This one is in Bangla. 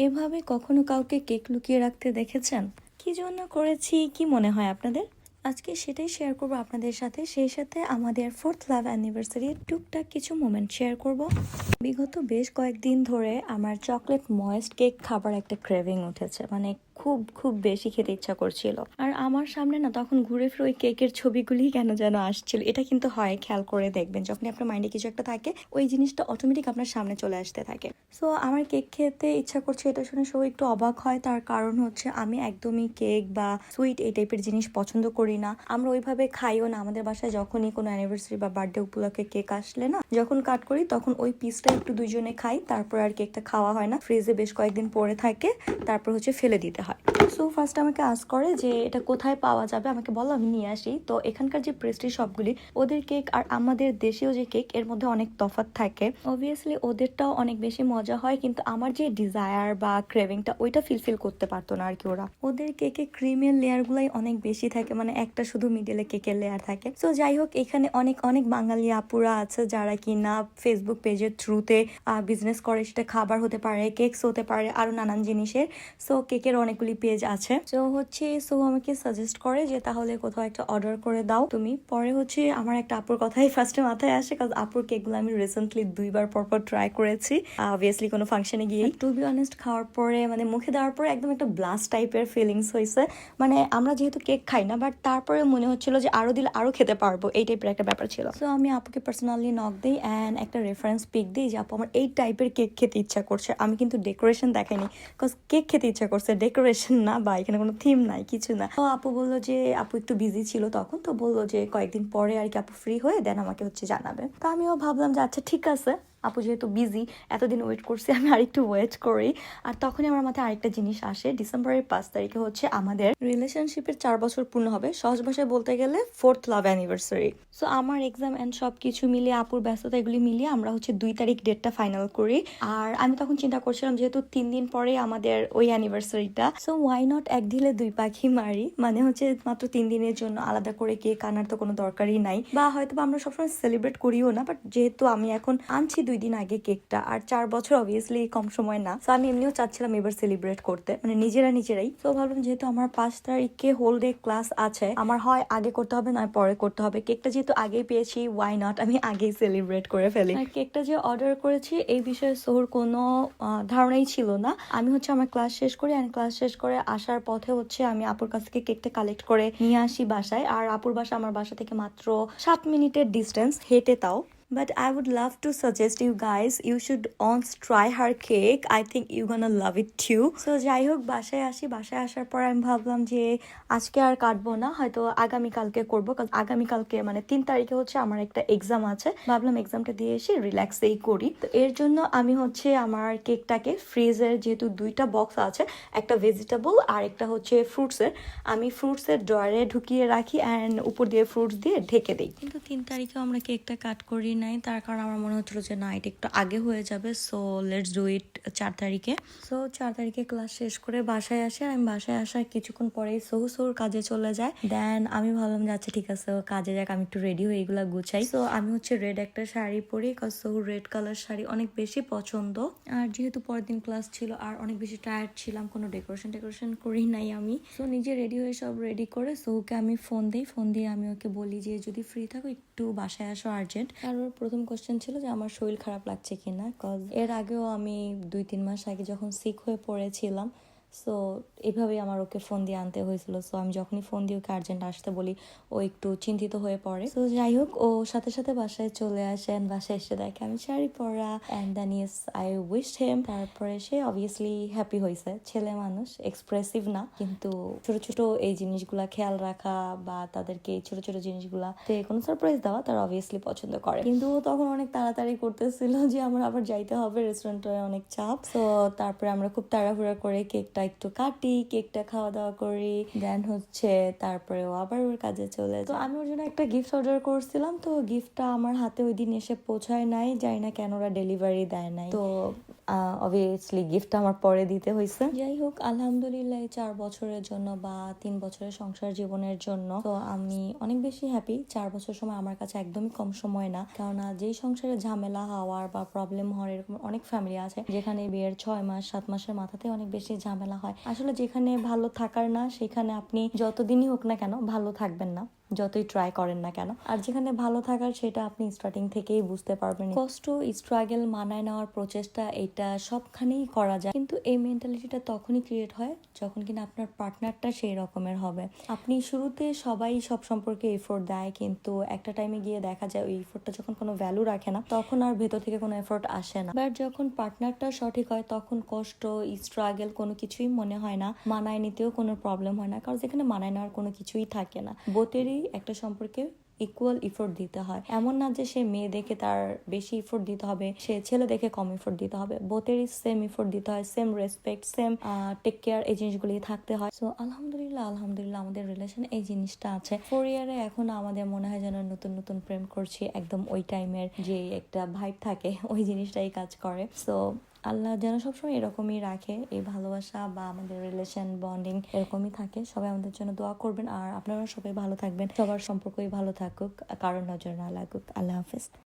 এভাবে কখনো কাউকে কেক লুকিয়ে রাখতে দেখেছেন? কি জন্য করেছি? কি মনে হয় আপনাদের? আজকে সেটাই শেয়ার করব আপনাদের সাথে। সেই সাথে আমাদের ফোর্থ লাভ অ্যানিভার্সারির টুকটাক কিছু মোমেন্ট শেয়ার করব। বিগত বেশ কয়েকদিন ধরে আমার চকলেট ময়েস্ট কেক খাবার একটা ক্রেভিং উঠেছে। মানে খুব খুব বেশি খেতে ইচ্ছা করছিল। আর আমার সামনে না তখন ঘুরে ফিরে ওই কেকের ছবিগুলি কেন যেন আসছিল, এটা কিন্তু হয়, খেয়াল করে দেখবেন। যখন আপনার মাইন্ডে কিছু একটা থাকে, ওই জিনিসটা অটোমেটিক আপনার সামনে চলে আসতে থাকে। সো আমার কেক খেতে ইচ্ছা করছে, এটা শুনে সবাই একটু অবাক হয়। তার কারণ হচ্ছে আমি একদমই কেক বা সুইট এই টাইপের জিনিস পছন্দ করি না। আমরা ওইভাবে খাইও না। আমাদের বাসায় যখনই কোনো অ্যানিভার্সারি বা বার্থডে উপলক্ষে কেক আসলে না, যখন কাট করি তখন ওই পিসটা একটু দুইজনে খাই। তারপর আর কেকটা খাওয়া হয় না। ফ্রিজে বেশ কয়েকদিন পরে থাকে। তারপর হচ্ছে ফেলে দিতে হয়। সো ফার্স্ট আমাকে আস করে যে, এটা কোথায় পাওয়া যাবে? আমাকে বলো, আমি নিয়ে আসি। তো এখানকার যে প্রেস্ট্রি শপগুলি ওদের কেক আর আমাদের দেশীয় যে কেক এর মধ্যে অনেক তফাৎ থাকে। অবভিয়াসলি ওদেরটাও অনেক বেশি মজা হয়, কিন্তু আমার যে ডিজায়ার বা ক্রেভিংটা ওইটা ফিলফিল করতে পারতো না আর কি ওরা। ওদের কেকে ক্রিমের লেয়ার গুলাই অনেক বেশি থাকে। মানে একটা শুধু মিডলে কেকের লেয়ার থাকে। সো যাই হোক এখানে অনেক অনেক বাঙালি আপুরা আছে যারা কি না ফেসবুক পেজের থ্রুতে বিজনেস করে। সেটা খাবার হতে পারে কেকস হতে পারে, আরও নানান জিনিসের। সো কেকের অনেকগুলি পেজ আছে। তো হচ্ছে সো আমাকে সাজেস্ট করে যে তাহলে কোথাও একটা অর্ডার করে দাও তুমি। পরে হচ্ছে, আমার একটা আপুর কথাই ফার্স্টে মাথায় আসে কারণ আপুর কেকগুলো আমি রিসেন্টলি দুইবার পর পর ট্রাই করেছি। অবভিয়াসলি কোনো ফাংশনে গিয়ে টু বি অনেস্ট খাওয়ার পরে মানে মুখে দেওয়ার পরে একদম একটা ব্লাস্ট টাইপের ফিলিংস হয়েছে মানে আমরা যেহেতু কেক খাই না বাট তারপরে মনে হচ্ছিল যে আরও দিলে আরও খেতে পারব, এই টাইপের একটা ব্যাপার ছিল। তো আমি আপুকে পার্সোনালি নক দিই অ্যান্ড একটা রেফারেন্স পিক দিই যে, আপু, আমার এই টাইপের কেক খেতে ইচ্ছা করছে। আমি কিন্তু ডেকোরেশন দেখাইনি বিকজ কেক খেতে ইচ্ছা করছে। ডেকোরেশন না বা এখানে কোনো থিম নাই, কিছু না। তো আপু বলল যে, আপু একটু বিজি ছিল তখন। তো বলল যে, কয়েকদিন পরে আর কি আপু ফ্রি হয়ে দেন আমাকে হচ্ছে জানাবে। তো আমিও ভাবলাম যে আচ্ছা ঠিক আছে। আপু যেহেতু বিজি এতদিন ওয়েট করছি, আমি আরেকটু ওয়েট করি। আর তখনই আমার মাথায় আরেকটা জিনিস আসে, ডিসেম্বরের পাঁচ তারিখে হচ্ছে আমাদের রিলেশনশিপের চার বছর পূর্ণ হবে। সহজ ভাষায় বলতে গেলে ফোর্থ লাভ অ্যানিভার্সারি সো আমার এক্সাম অ্যান্ড সব কিছু মিলিয়ে, আপুর ব্যস্ততা এগুলি মিলিয়ে আমরা হচ্ছে দুই তারিখ ডেটটা ফাইনাল করি। আর আমি তখন চিন্তা করছিলাম যেহেতু তিন দিন পরে আমাদের ওই অ্যানিভার্সারিটা সো ওয়াই নট এক ঢিলে দুই পাখি মারি? মানে হচ্ছে মাত্র তিন দিনের জন্য আলাদা করে কেক আনার তো কোনো দরকারই নাই। বা হয়তো আমরা সবসময় সেলিব্রেট করিও না বাট যেহেতু আমি এখন আনছি দুই দিন আগে কেকটা। আর চার বছর অবভিয়াসলি কম সময় না। আমি এমনিও চাচ্ছিলাম এবার সেলিব্রেট করতে। মানে নিজেরা নিজেরাই। তো ভাবলাম যেহেতু আমার পাঁচ তারিখে হোল ডে ক্লাস আছে, আমার হয় আগে করতে হবে, নয় পরে করতে হবে। কেকটা যেহেতু আগেই পেয়েছি ওয়াই নট আমি আগেই সেলিব্রেট করে ফেলি। আর কেকটা যে অর্ডার করেছি, এই বিষয়ে সোহর কোনো ধারণাই ছিল না। আমি হচ্ছে আমার ক্লাস শেষ করি আর ক্লাস শেষ করে আসার পথে হচ্ছে আমি আপুর কাছ থেকে কেকটা কালেক্ট করে নিয়ে আসি বাসায়। আর আপুর বাসা আমার বাসা থেকে মাত্র সাত মিনিটের ডিস্টেন্স হেঁটে তাও। But I would love to suggest you guys, you should once try her cake. I think you gonna love it too. So যাই হোক বাসায় আসি। বাসায় আসার পর আমি ভাবলাম যে আজকে আর কাটবো না। হয়তো আগামীকালকে করব। কারণ আগামীকালকে মানে তিন তারিখে হচ্ছে আমার একটা এক্সাম আছে। ভাবলাম এক্সামটা দিয়ে এসে রিল্যাক্সেই করি। তো এর জন্য আমি হচ্ছে আমার কেকটাকে ফ্রিজের যেহেতু দুইটা বক্স আছে একটা ভেজিটেবল আর একটা হচ্ছে ফ্রুটসের আমি ফ্রুটসের ড্রয়ারে ঢুকিয়ে রাখি অ্যান্ড উপর দিয়ে ফ্রুটস দিয়ে ঢেকে দিই। কিন্তু তিন তারিখে আমরা কেকটা কাট করি নাই, তার কারণ আমার মনে হচ্ছিল যে না, এটা একটু আগে হয়ে যাবে সো লেটস ডু ইট চার তারিখে। সো চার তারিখে ক্লাস শেষ করে বাসায় আসে আমি বাসায় আসার কিছুক্ষণ পরেই সহু সহুর কাজে চলে যায়। দেন আমি ভাবলাম যে আচ্ছা ঠিক আছে কাজে যাক, আমি একটু রেডি হয়ে এগুলা গুছাই। সো আমি হচ্ছে রেড একটা শাড়ি পরি কাজ সহুর রেড কালার শাড়ি অনেক বেশি পছন্দ। আর যেহেতু পরের দিন ক্লাস ছিল, আর অনেক বেশি টায়ার্ড ছিলাম, কোনো ডেকোরেশন টেকোরেশন করি নাই আমি। সো নিজে রেডি হয়ে সব রেডি করে সহুকে আমি ফোন দিই। ফোন দিয়ে আমি ওকে বলি যে, যদি ফ্রি থাকো, একটু বাসায় আসো আর্জেন্ট আর প্রথম কোশ্চেন ছিল যে আমার শরীর খারাপ লাগছে কিনা কজ এর আগেও আমি দুই, তিন মাস আগে যখন সিক হয়ে পড়েছিলাম সো এভাবেই আমার ওকে ফোন দিয়ে আনতে হয়েছিল। সো আমি যখনই ফোন দিয়ে ওকে আর্জেন্ট আসতে বলি, ও একটু চিন্তিত হয়ে পড়ে। তো যাই হোক, ও সাথে সাথে বাসায় চলে আসে বাসায় এসে দেখে আমি শাড়ি পরা। And then yes I wish him তারপরে সে অবভিয়াসলি হ্যাপি হয়েছে। ছেলে মানুষ এক্সপ্রেসিভ না। কিন্তু ছোট ছোট এই জিনিসগুলা খেয়াল রাখা বা তাদেরকে এই ছোট ছোট জিনিসগুলা কোনো সারপ্রাইজ দেওয়া তারা অবভিয়াসলি পছন্দ করে। কিন্তু তখন অনেক তাড়াতাড়ি করতেছিল যে, আমার আবার যাইতে হবে। রেস্টুরেন্টে অনেক চাপ। তো তারপরে আমরা খুব তাড়াহুড়া করে কেকটা একটু কাটি কেকটা খাওয়া দাওয়া করি দেন হচ্ছে তারপরে ও আবার ওর কাজে চলে তো আমি ওর জন্য একটা গিফট অর্ডার করছিলাম তো গিফটটা আমার হাতে ওই দিন এসে পৌঁছায় নাই জানি না কেন ওরা ডেলিভারি দেয় নাই। তো অবভিয়াসলি গিফট আমার পরে দিতে হয়েছে যাই হোক, আলহামদুলিল্লাহ চার বছরের জন্য বা তিন বছরের সংসার জীবনের জন্য। তো আমি অনেক বেশি হ্যাপি চার বছর সময় আমার কাছে একদমই কম সময় না। কেননা যেই সংসারে ঝামেলা হওয়ার বা প্রবলেম হওয়ার এরকম অনেক ফ্যামিলি আছে, যেখানে বিয়ের ছয় মাস, সাত মাসের মাথাতে অনেক বেশি ঝামেলা হয়। আসলে যেখানে ভালো থাকার না, সেখানে আপনি যতদিনই হোক না কেন ভালো থাকবেন না। যতই ট্রাই করেন না কেন। আর যেখানে ভালো থাকার সেটা আপনি স্টার্টিং থেকেই বুঝতে পারবেন। কষ্ট স্ট্রাগল মানায় নেওয়ার প্রচেষ্টা, এটা সবখানেই করা যায়। কিন্তু এই মেন্টালিটিটা তখনই ক্রিয়েট হয় যখন কিনা আপনার পার্টনারটা সেই রকমের হবে। আপনি শুরুতে সবাই সব সম্পর্কে এফোর্ট দেয়, কিন্তু একটা টাইমে গিয়ে দেখা যায় ওই এফোর্টটা যখন কোনো ভ্যালু রাখে না, তখন আর ভেতর থেকে কোনো এফোর্ট আসে না। বাট যখন পার্টনারটা সঠিক হয়, তখন কষ্ট স্ট্রাগল কোনো কিছুই মনে হয় না। মানায় নিতেও কোনো প্রবলেম হয় না, কারণ যেখানে মানায় নেওয়ার কোনো কিছুই থাকে না। বোতেরই একটা সম্পর্কে ইকুয়াল ইফোর্ট দিতে হয়। এমন না যে সে মেয়ে দেখে তার বেশি ইফোর্ট দিতে হবে, সে ছেলে দেখে কম ইফোর্ট দিতে হবে। বোথেরই সেম ইফোর্ট দিতে হয় same respect same take care এই জিনিসগুলি থাকতে হয়। সো আলহামদুলিল্লাহ আলহামদুলিল্লাহ আমাদের রিলেশন এই জিনিসটা আছে। ফোর ইয়ারে এখন আমাদের মনে হয় যেন নতুন নতুন প্রেম করছি, একদম ওই টাইমের যে একটা ভাইব থাকে, ওই জিনিসটাই কাজ করে। সো আল্লাহ যেন সবসময় এরকমই রাখে, এই ভালোবাসা বা আমাদের রিলেশন বন্ডিং এরকমই থাকে। সবাই আমাদের জন্য দোয়া করবেন আর আপনারা সবাই ভালো থাকবেন। সবার সম্পর্কই ভালো থাকুক, কারোর নজর না লাগুক। আল্লাহ হাফিজ।